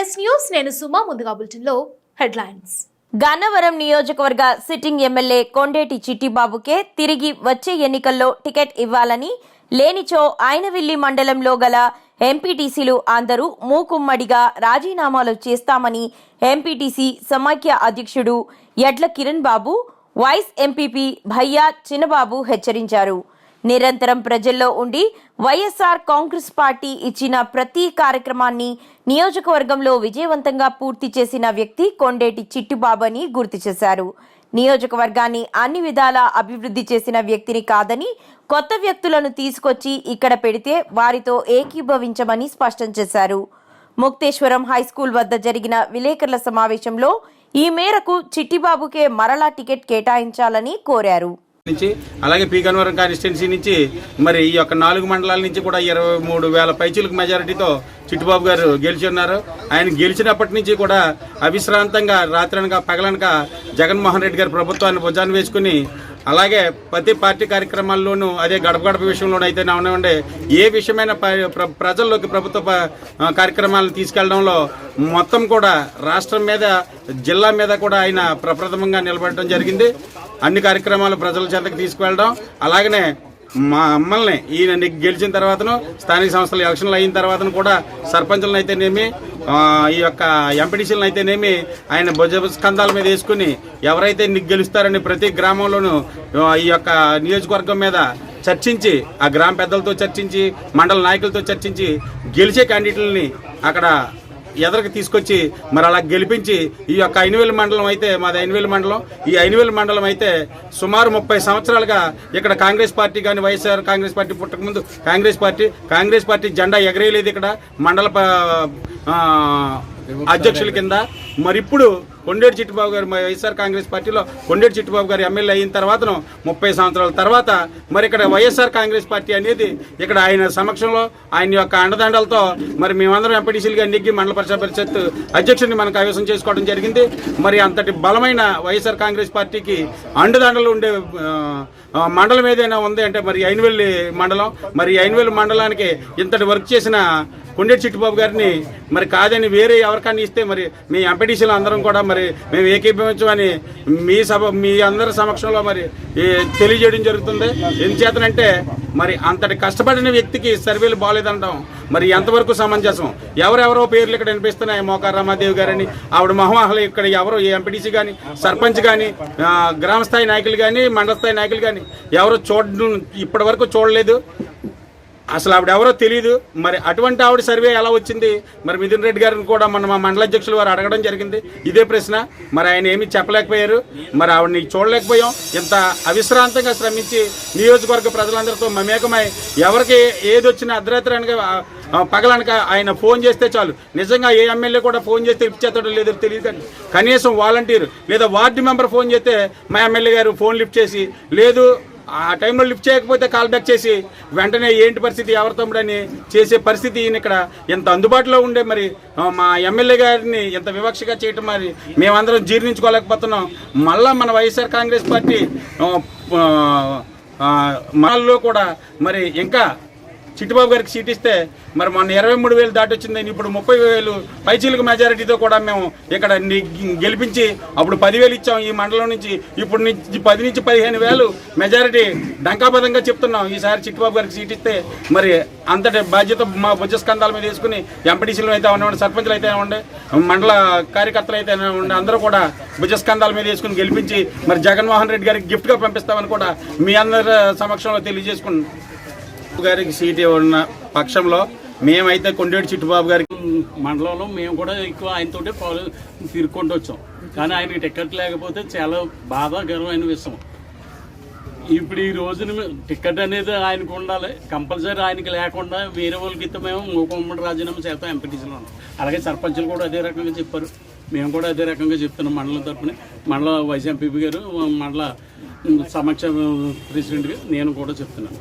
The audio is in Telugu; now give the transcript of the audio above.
ఎంఎస్ న్యూస్ నేను సుమా ముందుగా బులెటిన్లో హెడ్లైన్స్. గన్నవరం నియోజకవర్గ సిట్టింగ్ ఎమ్మెల్యే కొండేటి చిట్టిబాబుకే తిరిగి వచ్చే ఎన్నికల్లో టికెట్ ఇవ్వాలని లేనిచో ఆయనవిల్లి మండలంలో గల ఎంపీటీసీలు అందరూ మూకుమ్మడిగా రాజీనామాలు చేస్తామని ఎంపీటీసీ సమాఖ్య అధ్యక్షుడు యడ్ల కిరణ్ బాబు వైస్ ఎంపీపీ భయ్యా చిన్నబాబు హెచ్చరించారు. నిరంతరం ప్రజల్లో ఉండి వైఎస్ఆర్ కాంగ్రెస్ పార్టీ ఇచ్చిన ప్రతి కార్యక్రమాన్ని నియోజకవర్గంలో విజయవంతంగా పూర్తి చేసిన వ్యక్తి కొండేటి చిట్టుబాబు అని గుర్తు చేశారు. నియోజకవర్గాన్ని అన్ని విధాలా అభివృద్ధి చేసిన వ్యక్తిని కాదని కొత్త వ్యక్తులను తీసుకొచ్చి ఇక్కడ పెడితే వారితో ఏకీభవించమని స్పష్టం చేశారు. ముక్తేశ్వరం హైస్కూల్ వద్ద జరిగిన విలేకరుల సమావేశంలో ఈ మేరకు చిట్టిబాబుకే మరలా టికెట్ కేటాయించాలని కోరారు. నుంచి అలాగే పీ కన్వరం కాన్స్టిట్యున్సీ నుంచి మరి ఈ యొక్క నాలుగు మండలాల నుంచి కూడా ఇరవై మూడు వేల పైచులకు మెజారిటీతో చిట్టుబాబు గారు గెలిచి ఉన్నారు ఆయన గెలిచినప్పటి నుంచి కూడా అవిశ్రాంతంగా రాత్రనక పగలనక జగన్మోహన్ రెడ్డి గారి ప్రభుత్వాన్ని భుజాన్ని వేసుకుని అలాగే ప్రతి పార్టీ కార్యక్రమాల్లోనూ అదే గడప గడప విషయంలోనూ అయితే ఉండే ఏ విషయమైన ప- ప్ర- ప్రజల్లోకి ప్రభుత్వ కార్యక్రమాలను తీసుకెళ్ళడంలో మొత్తం కూడా రాష్ట్రం మీద జిల్లా మీద కూడా ఆయన ప్రప్రథమంగా నిలబడటం జరిగింది. అన్ని కార్యక్రమాలు ప్రజల చెంతకు తీసుకువెళ్ళడం. అలాగనే మా అమ్మల్ని ఈయన గెలిచిన తర్వాతను స్థానిక సంస్థల ఎలక్షన్లు అయిన తర్వాతను కూడా సర్పంచులను అయితేనేమి ఈ యొక్క ఎంపీటీసీలను అయితేనేమి ఆయన భుజ స్కంధాల మీద వేసుకుని ఎవరైతే నిగ్గు గెలుస్తారని ప్రతి గ్రామంలోనూ ఈ యొక్క నియోజకవర్గం మీద చర్చించి ఆ గ్రామ పెద్దలతో చర్చించి మండల నాయకులతో చర్చించి గెలిచే క్యాండిడేట్లని అక్కడ ఎదరికి తీసుకొచ్చి మరి అలా గెలిపించి ఈ యొక్క అయినవేలు మండలం అయితే మాది ఐనువేల మండలం. ఈ ఐనువేల మండలం అయితే సుమారు ముప్పై సంవత్సరాలుగా ఇక్కడ కాంగ్రెస్ పార్టీ కానీ వైఎస్ఆర్ కాంగ్రెస్ పార్టీ పుట్టకముందు కాంగ్రెస్ పార్టీ కాంగ్రెస్ పార్టీ జెండా ఎగరేయలేదు ఇక్కడ. మండల అధ్యక్షుల కింద. మరి ఇప్పుడు కొండేటి చిట్టుబాబు గారు మరి వైఎస్ఆర్ కాంగ్రెస్ పార్టీలో కొండేటి చిట్టుబాబు గారు ఎమ్మెల్యే అయిన తర్వాతను ముప్పై సంవత్సరాల తర్వాత మరి ఇక్కడ వైఎస్ఆర్ కాంగ్రెస్ పార్టీ అనేది ఇక్కడ ఆయన సమక్షంలో ఆయన యొక్క అండదండలతో మరి మేమందరం ఎంపీటీసీలుగా నెగ్గి మండల పరిషత్ పరిషత్ అధ్యక్షుడిని మనకు కైవసం చేసుకోవడం జరిగింది. మరి అంతటి బలమైన వైఎస్ఆర్ కాంగ్రెస్ పార్టీకి అండదండలు ఉండే మండలం ఏదైనా ఉంది అంటే మరి అయినవెల్లి మండలం మరి అయినవెల్లి మండలానికి ఇంతటి వర్క్ చేసిన కొండేటి చిట్టుబాబు గారిని మరి కాదని వేరే ఎవరికన్నా ఇస్తే మరి మీ ఎంపీటీసీలు అందరం కూడా మరి మేము ఏకీభవించమని మీ సభ మీ అందరి సమక్షంలో మరి తెలియజేయడం జరుగుతుంది. ఎందుచేతనంటే మరి అంతటి కష్టపడిన వ్యక్తికి సర్వేలు బాగాలేదనడం మరి ఎంతవరకు సమంజసం? ఎవరెవరో పేర్లు ఇక్కడ వినిపిస్తున్నాయి. మోకార్ రమాదేవి గారని ఆవిడ మహమాహలు ఇక్కడ ఎవరో ఏ ఎంపీటీసీ కానీ సర్పంచ్ కానీ గ్రామస్థాయి నాయకులు కానీ మండల స్థాయి నాయకులు కానీ ఎవరు చూడడం ఇప్పటి వరకు చూడలేదు. అసలు ఆవిడ ఎవరో తెలియదు మరి అటువంటి ఆవిడ సర్వే ఎలా వచ్చింది? మరి మిథున్ రెడ్డి గారిని కూడా మన మా మండల అధ్యక్షులు వారు అడగడం జరిగింది. ఇదే ప్రశ్న. మరి ఆయన ఏమీ చెప్పలేకపోయారు. మరి ఆవిడని చూడలేకపోయాం. ఇంత అవిశ్రాంతంగా శ్రమించి నియోజకవర్గ ప్రజలందరితో మమేకమై ఎవరికి ఏది వచ్చినా అర్ధరాత్రి అనగా పగలనక ఆయన ఫోన్ చేస్తే చాలు. నిజంగా ఏ ఎమ్మెల్యే కూడా ఫోన్ చేస్తే ఇచ్చేస్తాడో లేదో తెలియదు కానీ కనీసం వాలంటీర్ లేదా వార్డు మెంబర్ ఫోన్ చేస్తే మా ఎమ్మెల్యే గారు ఫోన్ లిఫ్ట్ చేసి లేదు ఆ టైంలో లిఫ్ట్ చేయకపోతే కాల్ బ్యాక్ చేసి వెంటనే ఏంటి పరిస్థితి ఎవరి తమ్ముడని చేసే పరిస్థితి ఈయన ఇక్కడ ఎంత అందుబాటులో ఉండే మరి? మా ఎమ్మెల్యే గారిని ఎంత వివక్షగా చేయటం మరి? మేమందరం జీర్ణించుకోలేకపోతున్నాం. మళ్ళా మన వైఎస్ఆర్ కాంగ్రెస్ పార్టీ మనల్లో కూడా మరి ఇంకా చిట్టిబాబు గారికి సీట్ ఇస్తే మరి మొన్న ఇరవై మూడు వేలు దాటి వచ్చిందని ఇప్పుడు ముప్పై వేలు పైచీలకు మెజారిటీతో కూడా మేము ఇక్కడ గెలిపించి అప్పుడు పదివేలు ఇచ్చాం ఈ మండలం నుంచి. ఇప్పుడు నుంచి పది నుంచి పదిహేను వేలు మెజారిటీ డంకాబద్ధంగా చెప్తున్నాం. ఈసారి చిట్టిబాబు గారికి సీట్ ఇస్తే మరి అంతటి బాధ్యత మా భుజ స్కంధాల మీద వేసుకుని ఎంపీటీసీలు అయితే ఉండే సర్పంచులు అయితే ఉండే మండల కార్యకర్తలు అయితే ఉండే అందరూ కూడా భుజ స్కంధాల మీద వేసుకుని గెలిపించి మరి జగన్మోహన్ రెడ్డి గారికి గిఫ్ట్గా పంపిస్తామని కూడా మీ అందరి సమక్షంలో తెలియజేసుకున్నాం. గారికి సీట్ ఉన్న పక్షంలో మేమైతే కొండేటి చిట్టుబాబు గారికి మండలంలో మేము కూడా ఎక్కువ ఆయనతోటే పాలు తిరుక్కుంటూ వచ్చాం. కానీ ఆయనకి టికెట్ లేకపోతే చాలా బాధాకరమైన విషయం. ఇప్పుడు ఈ రోజున టికెట్ అనేది ఆయనకు ఉండాలి. కంపల్సరీ ఆయనకి లేకుండా వేరే వాళ్ళకి ఇస్తే మేము మూకమ్మడి రాజీనామా చేస్తాం ఎంపీటీసీలో ఉన్నాం. అలాగే సర్పంచులు కూడా అదే రకంగా చెప్పారు. మేము కూడా అదే రకంగా చెప్తున్నాం మండలం తరఫున మండల వైస్ ఎంపీపీ గారు మండల సమక్ష ప్రెసిడెంట్గా నేను కూడా చెప్తున్నాను.